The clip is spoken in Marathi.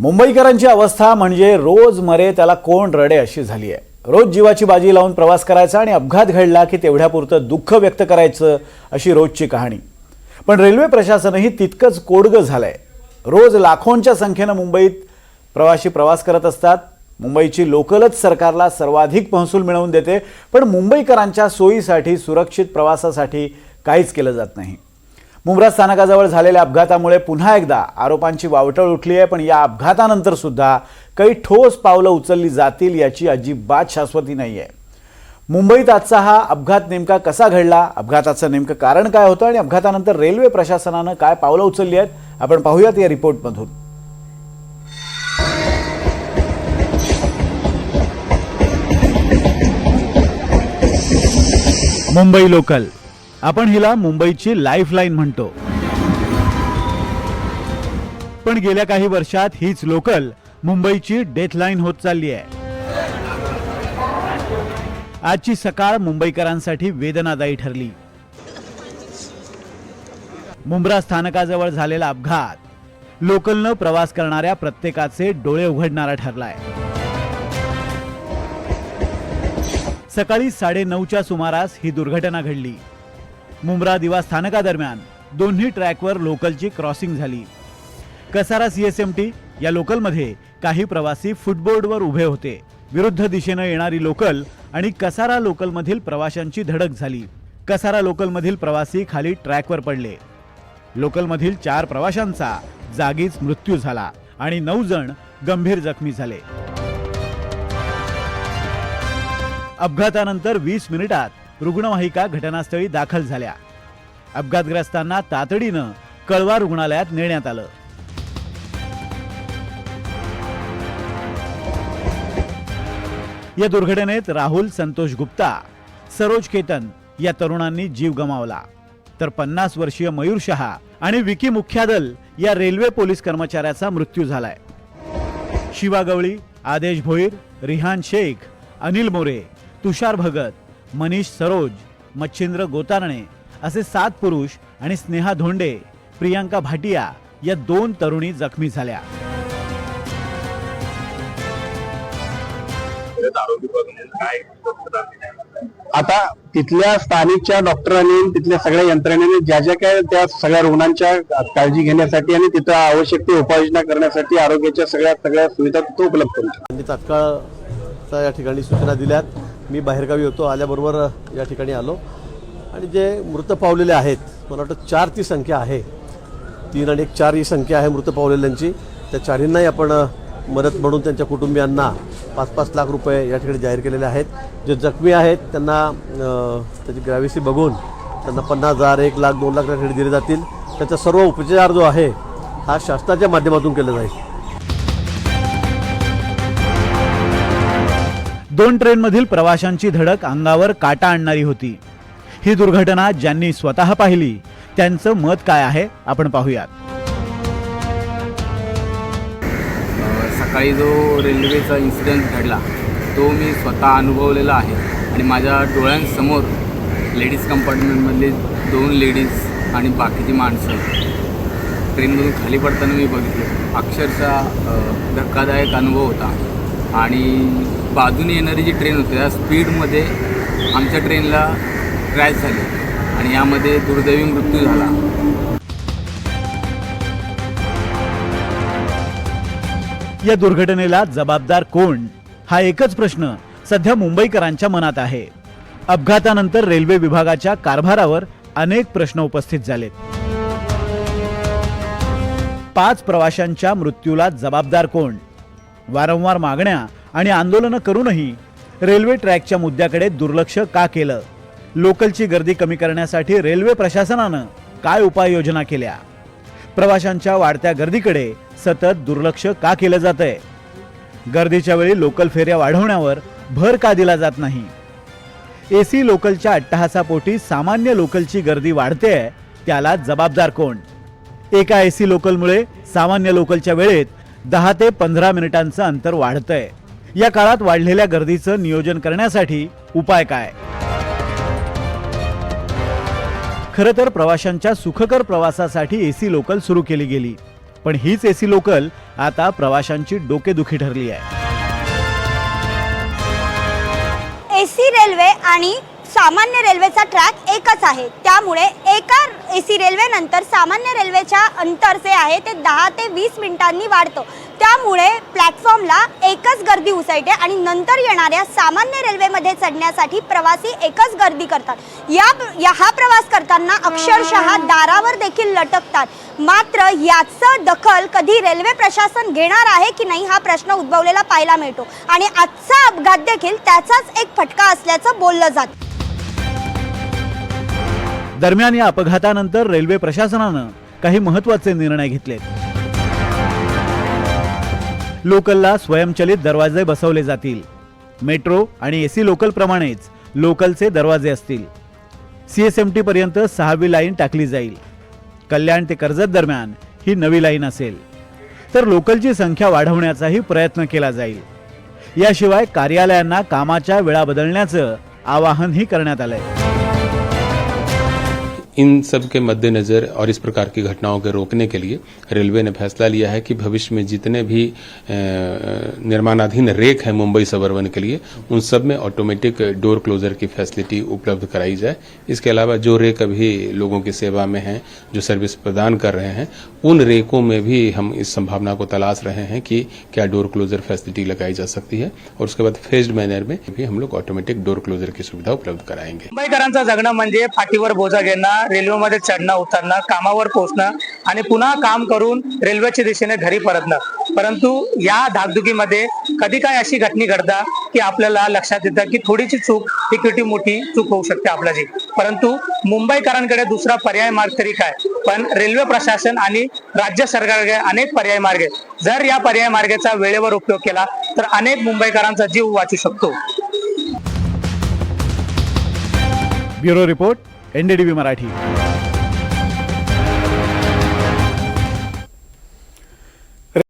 मुंबईकरांची अवस्था म्हणजे रोज मरे त्याला कोण रडे अशी झाली आहे. रोज जीवाची बाजी लावून प्रवास करायचा आणि अपघात घडला की तेवढ्यापुरतं दुःख व्यक्त करायचं अशी रोजची कहाणी. पण रेल्वे प्रशासनही तितकंच कोडगं झालं आहे रोज लाखोंच्या संख्येनं मुंबईत प्रवासी प्रवास करत असतात. मुंबईची लोकलच सरकारला सर्वाधिक महसूल मिळवून देते. पण मुंबईकरांच्या सोयीसाठी सुरक्षित प्रवासासाठी काहीच केलं जात नाही. मुंब्रा स्थानकाजवळ झालेल्या अपघातामुळे पुन्हा एकदा आरोपांची वावटळ उठली आहे पण या अपघातानंतर सुद्धा काही ठोस पावलं उचलली जातील याची अजिबात शाश्वती नाही आहे मुंबईत आजचा हा अपघात नेमका कसा घडला? अपघाताचं नेमकं कारण काय होतं आणि अपघातानंतर रेल्वे प्रशासनानं काय पावलं उचलली आहेत? आपण पाहूयात या रिपोर्टमधून. मुंबई लोकल आपण हिला मुंबईची लाईफलाईन म्हणतो. पण गेल्या काही वर्षात हीच लोकल मुंबईची डेथलाईन होत चालली आहे. आजची सकाळ मुंबईकरांसाठी वेदनादायी ठरली. मुंब्रा स्थानकाजवळ झालेला अपघात लोकलनं प्रवास करणाऱ्या प्रत्येकाचे डोळे उघडणारा ठरलाय. सकाळी साडे नऊच्या सुमारास ही दुर्घटना घडली. मुंब्रा दिवा स्थानकादरम्यान दोन्ही ट्रॅकवर लोकलची क्रॉसिंग झाली. कसारा सीएसएमटी या लोकलमध्ये काही प्रवासी फुटबोर्डवर उभे होते. विरुद्ध दिशेनं येणारी लोकल आणि कसारा लोकलमधील प्रवाशांची धडक झाली. कसारा लोकलमधील प्रवासी खाली ट्रॅकवर पडले. लोकलमधील चार प्रवाशांचा जागीच मृत्यू झाला आणि नऊ जण गंभीर जखमी झाले. अपघातानंतर वीस मिनिटात रुग्णवाहिका घटनास्थळी दाखल झाल्या. अपघातग्रस्तांना तातडीनं कळवा रुग्णालयात नेण्यात आलं. या दुर्घटनेत राहुल संतोष गुप्ता सरोज केतन या तरुणांनी जीव गमावला. तर पन्नास वर्षीय मयूर शहा आणि विकी मुख्यादल या रेल्वे पोलीस कर्मचाऱ्याचा मृत्यू झालाय. शिवा गवळी आदेश भोईर रिहान शेख अनिल मोरे तुषार भगत मनीष सरोज मच्छिंद्र गोतारणे असे सात पुरुष आणि स्नेहा धोंडे प्रियांका भाटिया या दोन तरुणी जखमी झाल्या आरोग्य विभागाने काय दक्षता दिली आहे? आता तिथल्या स्थानिकच्या डॉक्टरांनी तिथल्या सगळ्या यंत्रणेने ज्या ज्या काय त्या सगळ्या रुग्णांच्या काळजी घेण्यासाठी आणि तिथं आवश्यक ती उपाययोजना करण्यासाठी आरोग्याच्या सगळ्या सगळ्या सुविधा तिथं उपलब्ध करून. त्यांनी तात्काळ या ठिकाणी सूचना दिल्यात मी बाहेरगावी होतो आल्याबरोबर या ठिकाणी आलो. आणि जे मृत पावलेले आहेत मला वाटतं चार ती संख्या आहे. तीन आणि एक चार ही संख्या आहे मृत पावलेल्यांची. त्या चारींनाही आपण मदत म्हणून त्यांच्या कुटुंबियांना पाच पाच लाख रुपये या ठिकाणी जाहीर केलेले आहेत. जे जखमी आहेत त्यांना त्याची ग्रॅव्हिसी बघून त्यांना पन्नास हजार एक लाख दोन लाख या ठिकाणी दिले जातील. त्याचा सर्व उपचार जो आहे हा शासनाच्या माध्यमातून केला जाईल. दोन ट्रेनमधील प्रवाशांची धडक अंगावर काटा आणणारी होती. ही दुर्घटना ज्यांनी स्वतः पाहिली त्यांचं मत काय आहे आपण पाहूयात. सकाळी जो रेल्वेचा इन्सिडेंट घडला तो मी स्वतः अनुभवलेला आहे. आणि माझ्या डोळ्यांसमोर लेडीज कंपार्टमेंटमधले दोन लेडीज आणि बाकीची माणसं ट्रेनमधून खाली पडताना मी बघितलं. अक्षरशः धक्कादायक अनुभव होता. आणि बाजूने येणारी जी ट्रेन होती त्या स्पीडमध्ये आमच्या ट्रेनला क्रॅश झाली आणि यामध्ये दुर्दैवी मृत्यू झाला. या दुर्घटनेला जबाबदार कोण? हा एकच प्रश्न सध्या मुंबईकरांच्या मनात आहे. अपघातानंतर रेल्वे विभागाच्या कारभारावर अनेक प्रश्न उपस्थित झालेत. पाच प्रवाशांच्या मृत्यूला जबाबदार कोण? वारंवार मागण्या आणि आंदोलनं करूनही रेल्वे ट्रॅकच्या मुद्द्याकडे दुर्लक्ष का केलं? लोकलची गर्दी कमी करण्यासाठी रेल्वे प्रशासनानं काय उपाययोजना केल्या? प्रवाशांच्या वाढत्या गर्दीकडे सतत दुर्लक्ष का केलं जातंय? गर्दीच्या वेळी लोकल फेऱ्या वाढवण्यावर भर का दिला जात नाही? एसी लोकलच्या अट्टहासापोटी सामान्य लोकलची गर्दी वाढते त्याला जबाबदार कोण? एका एसी लोकलमुळे सामान्य लोकलच्या वेळेत दहा ते पंधरा मिनिटांचं अंतर वाढतंय. या काळात वाढलेल्या गर्दीचं नियोजन करण्यासाठी उपाय काय? खरं तर प्रवाशांच्या सुखकर प्रवासासाठी एसी लोकल सुरू केली गेली. पण हीच एसी लोकल आता प्रवाशांची डोकेदुखी ठरली आहे. एसी रेल्वे आणि सामान्य रेल्वेचा ट्रॅक एकच आहे. त्यामुळे एका एसी रेल्वेनंतर सामान्य रेल्वेच्या अंतर जे आहे ते दहा ते वीस मिनिटांनी वाढतं. त्यामुळे प्लॅटफॉर्मला एकच गर्दी उसळते आणि नंतर येणाऱ्या सामान्य रेल्वेमध्ये चढण्यासाठी प्रवासी एकच गर्दी करतात. या या हा प्रवास करताना अक्षरशः दारावर देखील लटकतात. मात्र याचं दखल कधी रेल्वे प्रशासन घेणार आहे की नाही हा प्रश्न उद्भवलेला पाहायला मिळतो. आणि आजचा अपघात देखील त्याचाच एक फटका असल्याचं बोललं जातं. दरम्यान या अपघातानंतर रेल्वे प्रशासनानं काही महत्त्वाचे निर्णय घेतलेत. लोकलला स्वयंचलित दरवाजे बसवले जातील. मेट्रो आणि एसी सी लोकलप्रमाणेच लोकलचे दरवाजे असतील. सीएसएमटी पर्यंत सहावी लाईन टाकली जाईल. कल्याण ते कर्जत दरम्यान ही नवी लाईन असेल. तर लोकलची संख्या वाढवण्याचाही प्रयत्न केला जाईल. याशिवाय कार्यालयांना कामाच्या वेळा बदलण्याचं आवाहनही करण्यात आलंय. इन सब के मद्देनज़र और इस प्रकार की घटनाओं के रोकने के लिए रेलवे ने फैसला लिया है कि भविष्य में जितने भी निर्माणाधीन रेक है मुंबई सबर्बन के लिए, उन सब में ऑटोमेटिक डोर क्लोजर की फैसिलिटी उपलब्ध कराई जाए। इसके अलावा जो रेक अभी लोगों की सेवा में हैं, जो सर्विस प्रदान कर रहे हैं, उन रेकों में भी हम इस संभावना को तलाश रहे हैं कि क्या डोर क्लोजर फैसिलिटी लगाई जा सकती है और उसके बाद फेज्ड मैनर में भी हम लोग ऑटोमेटिक डोर क्लोजर की सुविधा उपलब्ध कराएँगे। मुंबईकरांचं जगणं म्हणजे फाटीवर बोजा घेणं रेल्वेमध्ये चढणं उतरणं कामावर पोहोचणं आणि पुन्हा काम करून रेल्वेच्या दिशेने घरी परतणं. परंतु या धाकधुकीमध्ये कधी काय अशी घटना घडतात की आपल्याला लक्षात येतं की थोडीशी चूक ही किती मोठी चूक होऊ शकते आपल्याची. परंतु मुंबईकरांकडे दुसरा पर्याय मार्ग तरी काय? पण रेल्वे प्रशासन आणि राज्य सरकारकडे अनेक पर्याय मार्ग आहेत. जर या पर्याय मार्गाचा वेळेवर उपयोग केला तर अनेक मुंबईकरांचा जीव वाचू शकतो. Bureau report. एनडीटीव्ही मराठी.